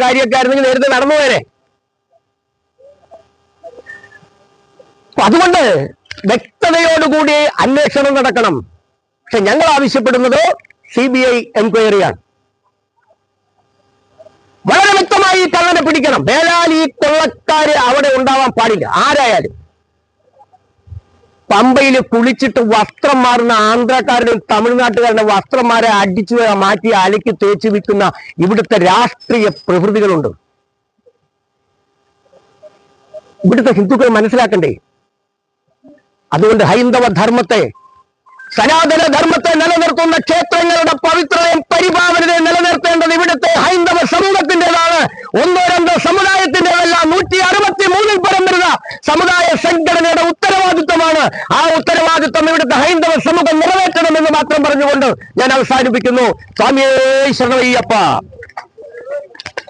കാര്യമൊക്കെ ആയിരുന്നെങ്കിൽ നേരത്തെ നടന്നു പോയനെ. അതുകൊണ്ട് വ്യക്തതയോടുകൂടി അന്വേഷണം നടക്കണം. പക്ഷെ ഞങ്ങൾ ആവശ്യപ്പെടുന്നത് സി ബി ഐ എൻക്വയറിയാണ് വളരെ വ്യക്തമായി കള്ളനെ പിടിക്കണം. വേലാൽ ഈ കൊള്ളക്കാര് അവിടെ ഉണ്ടാവാൻ പാടില്ല. ആരായാലും. പമ്പയിൽ കുളിച്ചിട്ട് വസ്ത്രം മാറുന്ന ആന്ധ്രക്കാരുടെയും തമിഴ്നാട്ടുകാരുടെ വസ്ത്രന്മാരെ അടിച്ചു മാറ്റി അലക്കി തേച്ച് വിൽക്കുന്ന ഇവിടുത്തെ രാഷ്ട്രീയ പ്രകൃതികളുണ്ട്. ഇവിടുത്തെ ഹിന്ദുക്കൾ മനസ്സിലാക്കണ്ടേ? അതുകൊണ്ട് ഹൈന്ദവ ധർമ്മത്തെ സനാതന ധർമ്മത്തെ നിലനിർത്തുന്ന ക്ഷേത്രങ്ങളുടെ പവിത്രതയും പരിപാവനതയും നിലനിർത്തേണ്ടത് ഇവിടുത്തെ ഹൈന്ദവ സമൂഹത്തിന്റെതാണ്. ഒന്നോ രണ്ടോ സമുദായത്തിന്റെതല്ല നൂറ്റി അറുപത്തി മൂന്നിൽ പരം വരുന്ന സമുദായ ഉത്തരവാദിത്വമാണ് ആ ഉത്തരവാദിത്തം ഇവിടുത്തെ ഹൈന്ദവ സമൂഹം നിറവേറ്റണമെന്ന് മാത്രം പറഞ്ഞുകൊണ്ട് ഞാൻ അവസാനിപ്പിക്കുന്നു. സ്വാമിയേ ശരണയ്യപ്പ